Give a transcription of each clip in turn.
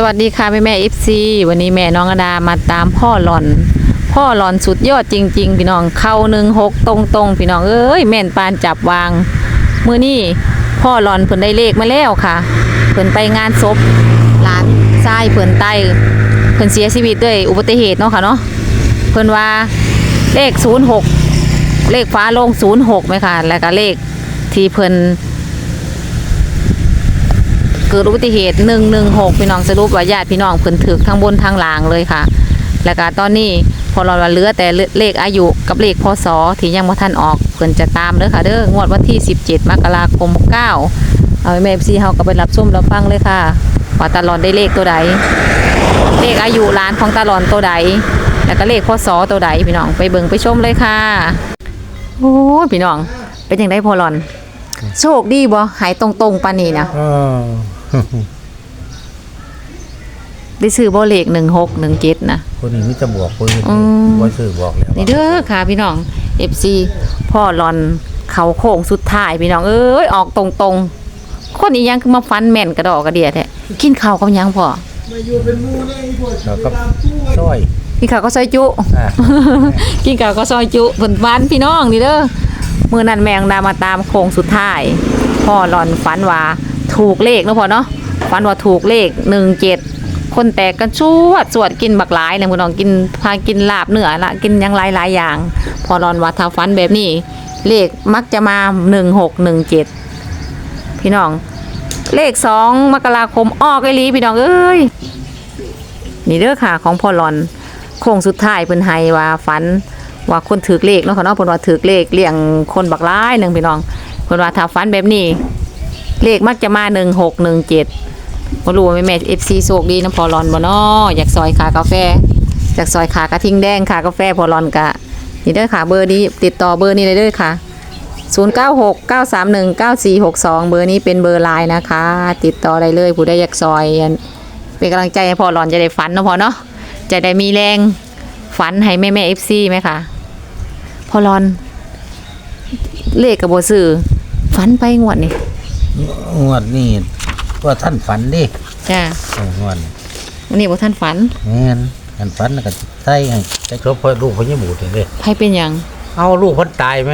สวัสดีค่ะแม่แม่เอฟซีวันนี้แม่น้องอดามาตามพ่อหลอน พ่อหลอนสุดยอดจริง ๆ พี่น้องเข้าหนึ่งหกตรงๆพี่น้องเอ้ยแม่นปานจับวางมือนี่พ่อหลอนเพิ่นได้เลขมาแล้วค่ะ เพิ่นไปงานศพหลานชายเพิ่นไตเพิ่นเสียชีวิตด้วยอุบัติเหตุเนาะค่ะเนาะเพิ่นว่าเลขศูนย์หกเลขฟ้าโลงศูนย์หกไหมค่ะแล้วก็เลขที่เพิ่น เกิดอุบัติเหตุ116พี่น้องสรุปว่าญาติพี่น้องเพิ่นถึกทั้งบนทั้งล่างเลยค่ะ แล้วก็ตอนนี้พอเราเหลือแต่เลขอายุกับเลขพศที่ยังบ่ทันออกเพิ่นจะตามเด้อค่ะเด้องวดวันที่ 17 มกราคม9เอาแม่ FC เฮาก็ไปรับชมรับฟังเลยค่ะว่าตาลอนได้เลขตัวใด เลขอายุร้านของตาลอนตัวใด แล้วก็เลขพศตัวใดพี่น้องไปเบิ่งไปชมเลยค่ะโอ้ยพี่น้องเป็นจังไดพอลอน โชคดีบ่หายตรงๆปานนี้นะเออ ได้ซื้อบ่เลขหนึ่งหกหนึ่งเจ็ดนะคนนี้มิจะบอกคนนี้อืมว่าซื้อบอกแล้วนี่เด้อค่ะ พี่น้อง FC พ่อรอนเขาโค้งสุดท้ายพี่น้องเอ้ยออกตรงๆคนอีหยังคือมาฟันแม่นกระดอกกระเดียแท้กินข้าวกับหยังพ่อแล้วก็ช่วยกินข้าวก็ซอยจุอะกินข้าวก็ซอยจุเพิ่นฟันพี่น้องนี่เด้อมื้อนั้นแมงดามาตามโค้งสุดท้ายพ่อรอนฝันว่า ถูกเลขเนาะพ่อเนาะฝันว่าถูกเลข17คนแตกกันชวดสวดกินบักหลายเนี่ยพี่น้องกินพากินลาบเนื้อละกินยังหลายหลายอย่าง พอรอนว่าถ้าฝันแบบนี้ เลขมักจะมา1617พี่น้อง เลขสองมกราคมออกไอลีพี่น้องเอ้ยนี่เด้อค่ะของพอลอนโค้งสุดท้ายเพิ่นให้ว่าฝันว่าคนถือเลขเนาะค่ะเนาะเพิ่นว่าถือเลขเลี้ยงคนบักหลายหนึ่งพี่น้องเพิ่นว่าถ้าฝันแบบนี้ เลขมักจะมา1617บ่รู้ว่าแม่ๆ FC โชคดีนะพอหลอนบ่นาะอยากซอยขากาแฟอยากซอยขากระทิงแดงขากาแฟพอหลอนกะ นี่เด้อค่ะเบอร์นี้ติดต่อเบอร์นี้เลยเด้อค่ะ 096 931 9462 เบอร์นี้เป็นเบอร์ไลน์นะคะ ติดต่อได้เลยผู้ใดอยากซอยเป็นกำลังใจให้พอหลอนจะได้ฝันนะพอเนาะจะได้มีแรงฝันให้แม่แม่เอฟซีไหมคะพอหลอนเลขกับโบซื้อฝันไปงวดนี่ งวดนี่ว่าท่านฝันดิจ้าเอองวดนี่วันนี้บ่ท่านฝันแม่นท่านฝันแล้วก็ใส่ให้ใส่ครบพ่อลูกพ่อยี่หมูถึงเลยใครเป็นหยัง เอาลูกเพันตายไหม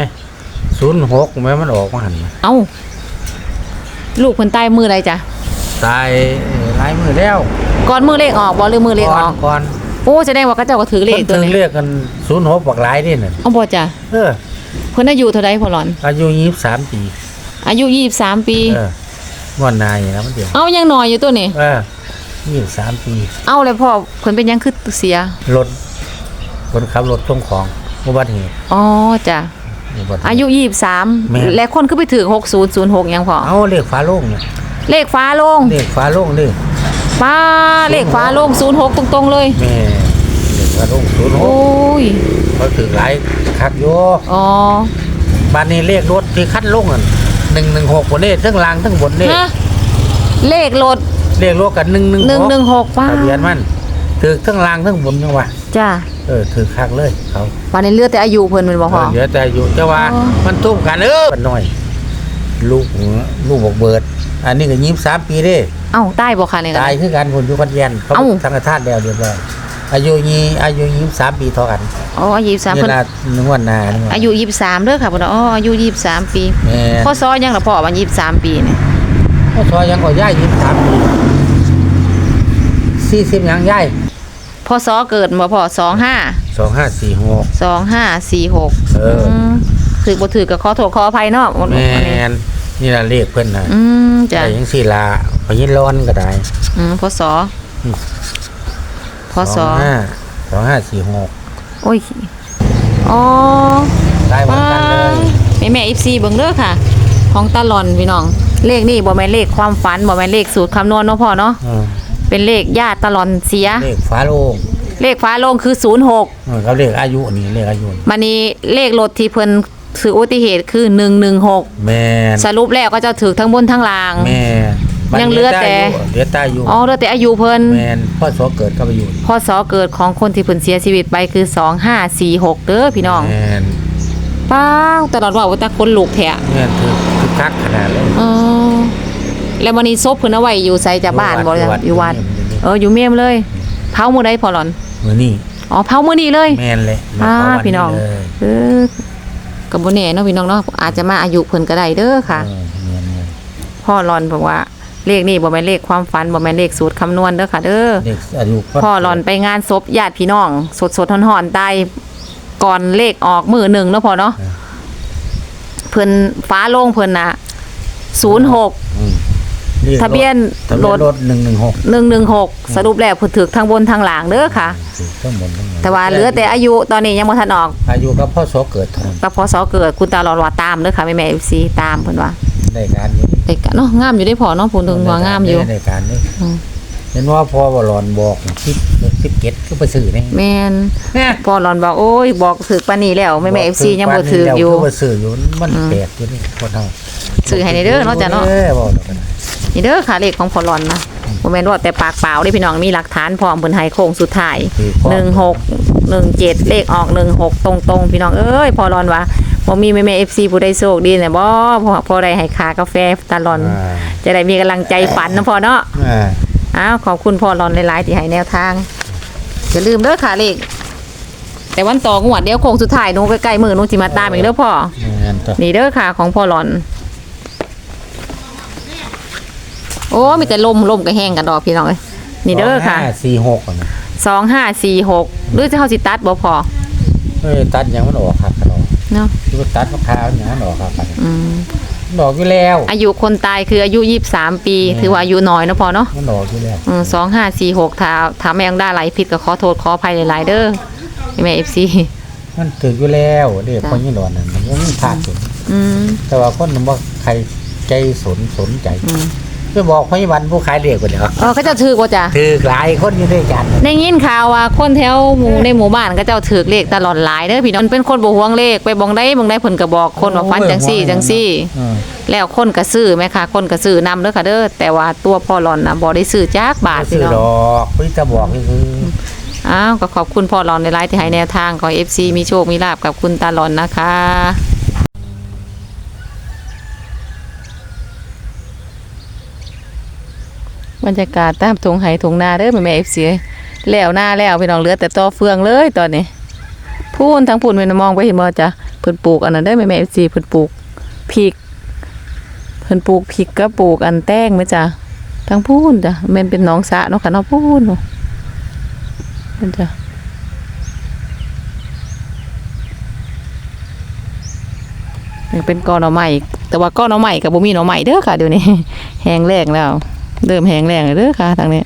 ศูนย์หกไหมมันออกมาหันมาเอ้า ลูกเพิ่นตายมือใดจ้ะตายหลายมือแล้วก่อนมือเลขออกบ่หรือมือเลขก่ออนอก ก่อนโอ้แสดงว่าเขาเจ้าก็ถือเลขเพิ่นตัวถึงนี้เรียกกันศูนย์หกบักหลายนี่น่ะเอาบ่จ้ะเออเพิ่นอายุเท่าใดพ่อหลอนอายุยี่สิบสามปี อายุ23ปี เออวันนายนะมันเดียวเอ้ายังน้อยอยู่ตัวนี้เออยี่สิบสามปีเอาเลยพ่อเพิ่นเป็นหยังคือเสียรถคนขับรถส่งของอุบัติเหตุอ๋อจ้ะอุบัติเหตุ อายุแม่23และคนคือไปถึง6006ยังพอเอาเลขฟ้าโล่งเนี่ยเลขฟ้าโลงเลขฟ้าโล่งดิป้าเลขฟ้าโลง06ตรงๆเลย แม่เลขฟ้าโล่งศูนย์หโอ้กยเขาถือหลายคักโยอ๋อบ้านนี้เลขรถที่คัดลงอะ หนึ่งหนึ่งหกบนเลขทั้งล่างทั้งบนเลขฮะเลขรถเลขรถกันหนึ่งหนึ่ง116ป้าทะเบียนมันถือทั้งล่างทั้งบนจังหวะจ้ะเออถือคักเลยเขาวันนี้เลือดแต่อายุเพิ่นแมันบ่พอเดี๋ยวแต่อยู่จะว่าอ๋อมันทุ่มกันเออมันหน่อย ลูกลูกบอกเบิด อันนี้ก็ยี่สิบสามปีเด้เอ้าตายบ่คะเนี่ยตายคือกันคนอยู่กันเย็นเขาเอ้าสังฆทานแล้วเรียบร้อย อายุยี่อายุยี่สามปีเท่ากันอ๋ออายุ23นี่เพิ่นละนึกว่านานึกว่าอายุ23เด้อค่ะพุ่นน่ะอ๋ออายุ23ปีแม่พ่อซอยังล่ะพ่อว่า23ปีนี่พ่อซอยยังก็ย่ายยี่สามปีสี่สิบยังย่ายพ่อซอเกิดบ่พ่อ25สองห้าสี่หก2546เอออืมถือบ่ถือก็ขอโทษขออภัยเนาะแม่นนี่ละเลขเพื่อนนะอืมจ้ะแต่ยังสี่ลาพยินร้อนก็ได้อืมพ่อซอ พ่อซอสองห้าสองห้าสี่หกโอ้ยอ๋อได้เหมือนกันเลยแม่แม่ FC เบิ่งเด้อค่ะ ของตาหลอนพี่น้อง เลขนี่บ่แม่นเลขความฝันบ่แม่นเลขสูตรคำนวณเนาะพ่อเนาะอืมเป็นเลขญาติตาหลอนเสีย เลขฟ้าโลงเลขฟ้าโลงคือ06เออเขาเลขอายุนี่เลขอายุนี่มันนี้เลขรถที่เพิ่นถืออุบัติเหตุคือ116แม่นสรุปแล้วก็จะถือทั้งบนทั้งล่างแม่ นยังเหลือแต่ เหลือแต่อายุอ๋อเหลือแต่อายุเพิ่นแม่นพ่อสอเกิดก็ไปอยู่พศเกิดของคนที่เพิ่นเสียชีวิตไปคือ 2546เด้อพี่น้องแม่นป้าวตลอดว่าว่าแต่คนลูกแท้แม่นคือคือคักขนาดเลยเออแล้ววันนี้ศพเพิ่นเอาไว้อยู่ไสจะบ้านบ่อยู่วัดอยู่วัดอยู่วัดเอออยู่เมียมเลย เผามื้อใดพอหลอนมื้อนี้อ๋อเผามื้อนี้เลย แม่นเลยอ่ามาเผวัพี่น้องเลยเออก็บ่แน่เนาะพี่น้องเนาะอาจจะมาอายุเพิ่นก็ได้เด้อค่ะเออแม่นเลยพ่อหลอนบอกว่า เลขนี่บ่แม่นเลขความฝันบ่แม่นเลขสูตรคำนวณเด้อค่ะเด้อเด็กอายุพ่อหลอนไปงานศพญาติพี่น้อง สดสดๆร้อนๆตายก่อนเลขออกมือหนึ่งเนาะพ่อเนาะเพิ่นฟ้าโล่งเพิ่นน่ะ06อืมลขทะเบียนทะเบียนรถรถ116 116สรุปแล้วเพิ่นถึกทั้งบนทั้งหลังเด้อค่ะถูกทั้งหมดทั้งหมดแต่ว่าเหลือแต่อายุตอนนี้ยังบ่ทันออก อายุกับพ่อโสเกิดเท่านั้นกับพศเกิดคุณตาหลอดว่าตามเด้อค่ะแม่แม่ FC ตามเพิ่นว่าได้การอยู่ เด็กเนาะงามอยู่ได้พอเนาะพูนถึงว่างามอยู่ได้การนี่อืมเห็นว่าพ่อบ่หลอนบอกคิดคิดเก็ดก็ไปซื้อนี่แม่นเนี่ยพอหลอนบอกโอ้ยบอกถึกปานนี้แล้วแม่แม่ FC ยังบ่ถึกอยู่บ่ซื้ออยู่มันแปลกอยู่นี่คนเฮาซื้อให้ในเด้อเนาะจ้ะเนาะออบอกแล้วกันนี่เด้อค่ะเลขของพอหลอนนะบ่แม่นว่าแต่ปากเปล่าเด้พี่น้องมีหลักฐานพร้อมเพิ่นให้โค้งสุดท้ายคือพ่อ16 17เลขออก16ตรงๆ พี่น้องเอ้ยพอหลอนว่า บ่มีแม่แม่ FC ผู้ใดโชคดีเนี่ยบ่พอพอได้ให้ค่ากาแฟตาหลอน อ่า จะได้มีกำลังใจฝันนะพอเนาะอ่าอ้าวขอบคุณพ่อหลอนหลายๆที่ให้แนวทางอย่าลืมเด้อค่ะเลขแต่วันต่องวดเดี๋ยวโค้งสุดท้ายหนูใกล้ๆมือหนูสิมาตามอีกเด้อพ่องานต่อนี่เด้อค่ะของพ่อหลอน โอ้ มีแต่ลมลมก็แห้งกันดอกพี่น้องเอ้ยนี่เด้อค่ะห้าสี่หกอะนะสองห้าสี่หกหรือจะเข้าสิตัดบ่พอเอ้ยตัดหยังมันออกครับกันออก เนาะคือว่าตัดมะพร้าวหยังมันออกครับกันอืมมันออกอยู่แล้ว อายุคนตายคืออายุยี่สิบสามปีถือว่าอายุน้อยเนาะพอเนาะมันออกอยู่แล้วสองห้าสี่หกถ้าถ้าแม่งได้ไหลผิดก็ขอโทษขออภัยหลายๆเด้อแม่เอฟซีมันถึกอยู่แล้วเด็กคนยี่หลอนนั่นมันยังพลาดอยู่อืมแต่ว่าคนมันว่าใครใจสนสนใจ อืม ไปบอกพยาบาลผู้ขายเรียกว่าเดี๋ยวเออเขาเจะถือว่าจ้ะถือหลายคนอยู่ด้วยกันได้ยินข่าวว่าคนแถวหมู่ในหมู่บ้านก็เจ้าถือเลขตลอดหลายเด้อพี่น้องเป็นคนบ่ห่วงเลขไปบองได้บองได้เพิ่นก็บอกคนว่าฟันจังซี่จังซี่ อืมแล้วคนก็ซื้อแม่ค่ะคนก็ซื้อนำเด้อค่ะเด้อแต่ว่าตัวพ่อหลอนน่ะบ่ได้ซื้อจักบาทพี่ซื้อน้อง ดอกพี่จะบอกนี่คืออ้าวก็ขอบคุณพ่อหลอนในไลน์ที่ให้แนวทางขอ FC มีโชค มีลาบกับคุณตาหลอนนะคะ บรรยากาศตามทงไห้ทงนาเด้อแม่แม่ FC แล้วหน้าแล้วพี่น้องเหลือแต่ต่อเฟืองเลยตอนนี้พูนทั้งพูนแม่นมองไปเห็นบ่จ้ะเพิ่นปลูกอันนั้นเด้อแม่แม่ FC เพิ่นปลูกพริกเพิ่นปลูกพริกก็ปลูกอันแต้งไหมจ้ะทั้งพูนจ้ะแม่นเป็นหนองสะเนาะค่ะเนาะพูนเนาะมันจะเป็นก้อนหน่อใหม่แต่ว่าก้อนหน่อใหม่กับบ่มีหน่อใหม่เด้อค่ะเดี๋ยวนี้แห้งแรงแล้ว เริ่มแห้งแรงเลยเด้อค่ะทางนี้